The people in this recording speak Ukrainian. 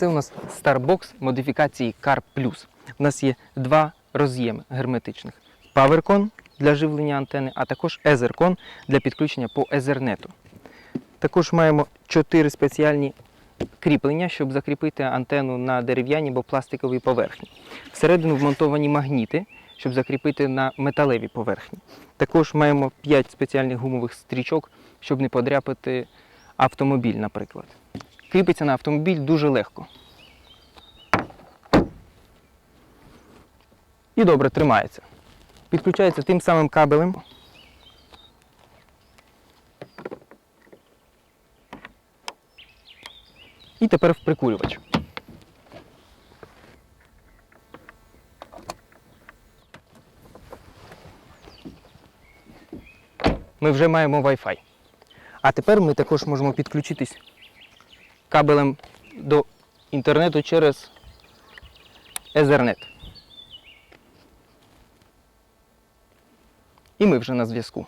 Це у нас Starbox модифікації Car Plus. У нас є два роз'єми герметичних: PowerCon для живлення антени, а також EtherCon для підключення по Ethernet. Також маємо чотири спеціальні кріплення, щоб закріпити антенну на дерев'яній або пластиковій поверхні. Всередину вмонтовані магніти, щоб закріпити на металевій поверхні. Також маємо 5 спеціальних гумових стрічок, щоб не подряпати автомобіль, наприклад. Кріпиться на автомобіль дуже легко. І добре тримається. Підключається тим самим кабелем. І тепер в прикурювач. Ми вже маємо Wi-Fi. А тепер ми також можемо підключитись кабелем до інтернету через Ethernet. І ми вже на зв'язку.